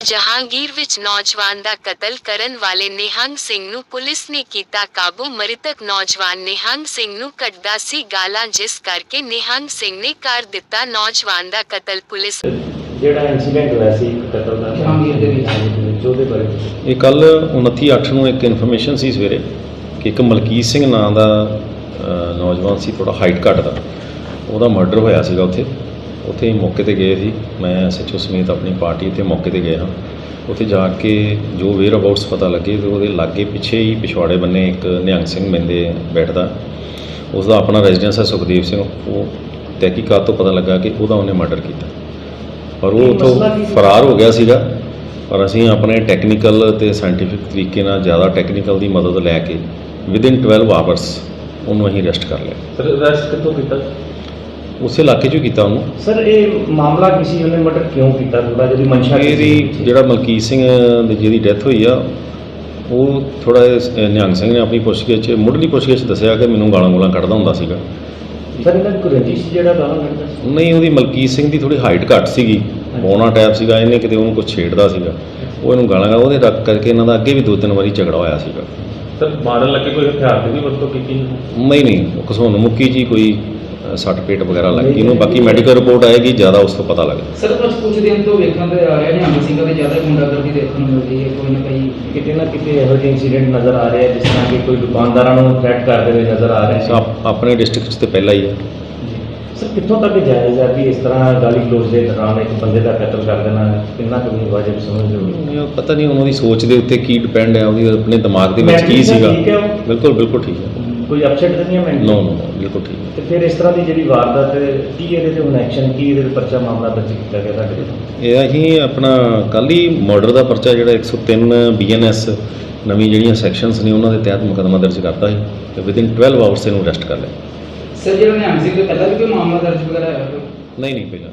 ਜਹਾਂਗੀਰ ਵਿੱਚ ਨੌਜਵਾਨ ਦਾ ਕਤਲ ਕਰਨ ਵਾਲੇ ਨਿਹੰਗ ਸਿੰਘ ਨੂੰ ਪੁਲਿਸ ਨੇ ਕੀਤਾ ਕਾਬੂ। ਮ੍ਰਿਤਕ ਨੌਜਵਾਨ ਨਿਹੰਗ ਸਿੰਘ ਨੂੰ ਕੱਢਦਾ ਸੀ ਗਾਲਾਂ ਜਿਸ ਕਰਕੇ ਨਿਹੰਗ ਸਿੰਘ ਨੇ ਕਰ ਦਿੱਤਾ ਨੌਜਵਾਨ ਦਾ ਕਤਲ ਪੁਲਿਸ ਜਿਹੜਾ ਇਨਸੀਡੈਂਟ ਹੋਇਆ ਸੀ ਕਤਲ ਦਾ? ਜਹਾਂਗੀਰ ਦੇ ਵਿੱਚ। ਵਿੱਚ ਉਹਦੇ ਬਾਰੇ ਇਹ ਕੱਲ 29/8 ਨੂੰ ਇੱਕ ਇਨਫੋਰਮੇਸ਼ਨ ਸੀ ਸਵੇਰੇ ਕਿ ਇੱਕ ਮਲਕੀਤ ਸਿੰਘ ਨਾਂ ਦਾ ਨੌਜਵਾਨ ਸੀ ਥੋੜਾ ਹਾਈਟ ਘੱਟ ਦਾ। ਉਹਦਾ ਮਰਡਰ ਹੋਇਆ ਸੀਗਾ ਉੱਥੇ। ਉੱਥੇ ਮੌਕੇ ਤੇ ਗਏ ਸੀ। ਮੈਂ ਐਸਐਚਓ ਸਮੇਤ ਆਪਣੀ ਪਾਰਟੀ ਇੱਥੇ ਮੌਕੇ ਤੇ ਗਏ ਹਾਂ। ਉੱਥੇ ਜਾ ਕੇ ਜੋ ਵੇਅਰ ਅਬਾਊਟਸ ਪਤਾ ਲੱਗੇ ਤੇ ਉਹਦੇ ਲਾਗੇ ਪਿੱਛੇ ਹੀ ਪਿਛਵਾੜੇ ਬੰਨੇ ਇੱਕ ਨਿਹੰਗ ਸਿੰਘ ਬੰਦੇ ਬੈਠਦਾ। ਉਸ ਦਾ ਆਪਣਾ ਰੈਜ਼ੀਡੈਂਸ ਹੈ ਸੁਖਦੇਵ ਸਿੰਘ। ਉਹ ਤਹਿਕੀਕਾਤ ਤੋਂ ਪਤਾ ਲੱਗਾ ਕਿ ਉਹਦਾ ਉਹਨੇ ਮਰਡਰ ਕੀਤਾ। ਪਰ ਉਹ ਉੱਥੋਂ? ਫਰਾਰ ਹੋ ਗਿਆ ਸੀਗਾ। ਪਰ ਅਸੀਂ ਆਪਣੇ ਟੈਕਨੀਕਲ ਤੇ ਸਾਇੰਟੀਫਿਕ ਤਰੀਕੇ ਨਾਲ ਜ਼ਿਆਦਾ ਟੈਕਨੀਕਲ ਦੀ ਮਦਦ ਲੈ ਕੇ ਵਿਦਿਨ 12 ਆਵਰਸ ਉਹਨੂੰ ਅਸੀਂ ਅਰੈਸਟ ਕਰ ਲਿਆ। ਸਰ ਅਰੈਸਟ ਕਿੱਥੋਂ ਕੀਤਾ? ਉਸੇ ਇਲਾਕੇ 'ਚੋਂ ਕੀਤਾ ਉਹਨੂੰ। ਸਰ ਇਹ ਮਾਮਲਾ ਕਿਸੇ ਉਹਨੇ ਮਰਡਰ ਕਿਉਂ ਕੀਤਾ? ਥੋੜਾ ਜਿਹੀ ਮਨਸ਼ਾ ਕੀ ਇਹਦੀ? ਜਿਹੜਾ ਮਲਕੀਤ ਸਿੰਘ ਦੀ ਜਿਹਦੀ ਡੈਥ ਹੋਈ ਆ ਉਹ ਥੋੜਾ ਨਿਹੰਗ ਸਿੰਘ ਨੇ ਆਪਣੀ ਪੁੱਛਗਿੱਛ 'ਚ ਮੁੱਢਲੀ ਪੁੱਛਗਿੱਛ 'ਚ ਦੱਸਿਆ ਕਿ ਮੈਨੂੰ ਗਾਲਾਂ ਗੂਲਾਂ ਕੱਢਦਾ ਹੁੰਦਾ ਸੀਗਾ। ਸਰ ਇਹਨਾਂ ਕੋਈ ਰੰਜਿਸ਼ ਜਿਹੜਾ ਗਾਲਾਂ ਕੱਢਦਾ ਸੀ? ਨਹੀਂ ਉਹਦੀ ਮਲਕੀਤ ਸਿੰਘ ਦੀ ਥੋੜੀ ਹਾਈਟ ਘੱਟ ਸੀਗੀ। ਬੋਨਾ ਟੈਪ ਸੀਗਾ ਇਹਨੇ ਕਿਤੇ ਉਹਨੂੰ ਕੁਝ ਛੇੜਦਾ ਸੀਗਾ। ਉਹ ਇਹਨੂੰ ਗਾਲਾਂ ਗਾ ਉਹਦੇ ਰੱਖ ਕਰਕੇ ਇਹਨਾਂ ਦਾ ਅੱਗੇ ਵੀ ਦੋ ਤਿੰਨ ਵਾਰੀ ਝਗੜਾ ਹੋਇਆ ਸੀਗਾ। ਸਰ ਮਾਰਨ ਲੱਗੇ ਕੋਈ ਹਥਿਆਰ ਦੀ ਵੀ ਵਰਤੋਂ ਕੀਤੀ ਨਹੀਂ? ਨਹੀਂ ਉਹ ਘਸੋਣ ਮੁੱਕੀ ਜੀ ਕੋਈ ਸੱਟ ਪੇਟ ਵਗੈਰਾ ਲੱਗ ਗਈ ਇਹਨੂੰ ਬਾਕੀ ਮੈਡੀਕਲ ਰਿਪੋਰਟ ਆਏਗੀ ਜ਼ਿਆਦਾ ਉਸ ਤੋਂ ਪਤਾ ਲੱਗਦਾ ਸਰ ਬਸ ਕੁਝ ਦਿਨ ਤੋਂ ਵੇਖਣ ਤੇ ਆ ਰਿਹਾ ਨਿਹੰਗ ਸਿੰਘਾਂ ਦੇ ਜ਼ਿਆਦਾ ਗੁੰਡਾਗਰਦੀ ਦੇਖਣ ਨੂੰ ਮਿਲ ਰਹੀ ਹੈ। ਕੋਈ ਨਾ ਕੋਈ ਕਿਤੇ ਨਾ ਕਿਤੇ ਇਹੋ ਜਿਹੇ ਇਨਸੀਡੈਂਟ ਨਜ਼ਰ ਆ ਰਹੇ ਆ ਜਿਸ ਤਰ੍ਹਾਂ ਕਿ ਕੋਈ ਦੁਕਾਨਦਾਰਾਂ ਨੂੰ ਥ੍ਰੈਟ ਕਰਦੇ ਹੋਏ ਨਜ਼ਰ ਆ ਰਹੇ ਆਪ- ਆਪਣੇ ਡਿਸਟ੍ਰਿਕਟ 'ਚ ਤੇ ਪਹਿਲਾਂ ਹੀ ਹੈ ਸਰ ਕਿੱਥੋਂ ਤੱਕ ਜਾਇਜ਼ ਹੈ ਵੀ ਇਸ ਤਰ੍ਹਾਂ ਗਾਲੀ ਗਲੋਚ ਦੇ ਦੌਰਾਨ ਇੱਕ ਬੰਦੇ ਦਾ ਕਤਲ ਕਰ ਦੇਣਾ ਕਿੰਨਾ ਕੁ ਵੀ ਵਾਜਬ ਸਮਝਦੇ ਹੋ? ਪਤਾ ਨਹੀਂ ਉਹਨਾਂ ਦੀ ਸੋਚ ਦੇ ਉੱਤੇ ਕੀ ਡਿਪੈਂਡ ਹੈ ਉਹਦੀ ਆਪਣੇ ਦਿਮਾਗ ਦੇ ਵਿੱਚ ਕੀ ਸੀਗਾ? ਬਿਲਕੁਲ ਬਿਲਕੁਲ ਠੀਕ ਹੈ। ਕੋਈ ਅਪਸੈਟ ਤਾਂ ਨਹੀਂ ਹੈ ਮੈਂਟਲੀ ਨੋ ਨੋ ਬਿਲਕੁਲ ਠੀਕ ਹੈ। ਤੇ ਫਿਰ ਇਸ ਤਰ੍ਹਾਂ ਦੀ ਜਿਹੜੀ ਵਾਰਦਾਤ ਕੀ ਇਹਦੇ ਤੇ ਹੁਣ ਐਕਸ਼ਨ ਕੀ ਇਹਦੇ ਤੇ ਪਰਚਾ ਮਾਮਲਾ ਦਰਜ ਕੀਤਾ ਗਿਆ ਤੁਹਾਡੇ ਵੱਲੋਂ ਇਹ ਅਸੀਂ ਆਪਣਾ ਕੱਲ ਹੀ ਮਰਡਰ ਦਾ ਪਰਚਾ ਜਿਹੜਾ 103 ਬੀਐਨਐਸ ਨਵੀਂ ਜਿਹੜੀਆਂ ਸੈਕਸ਼ਨਸ ਨੇ ਉਹਨਾਂ ਦੇ ਤਹਿਤ ਮੁਕੱਦਮਾ ਦਰਜ ਕਰਤਾ ਸੀ ਤੇ ਵਿਦਿਨ 12 ਆਵਰਸ ਇਹਨੂੰ ਅਰੈਸਟ ਕਰ ਲਿਆ। ਸਰ ਜਿਹੜਾ ਨਿਹੰਗ ਸਿੰਘ ਦੇ ਪਹਿਲਾਂ ਵੀ ਕੋਈ ਮਾਮਲਾ ਦਰਜ ਵਗੈਰਾ ਹੈ ਕੋਈ? ਨਹੀਂ ਨਹੀਂ ਪਹਿਲਾਂ।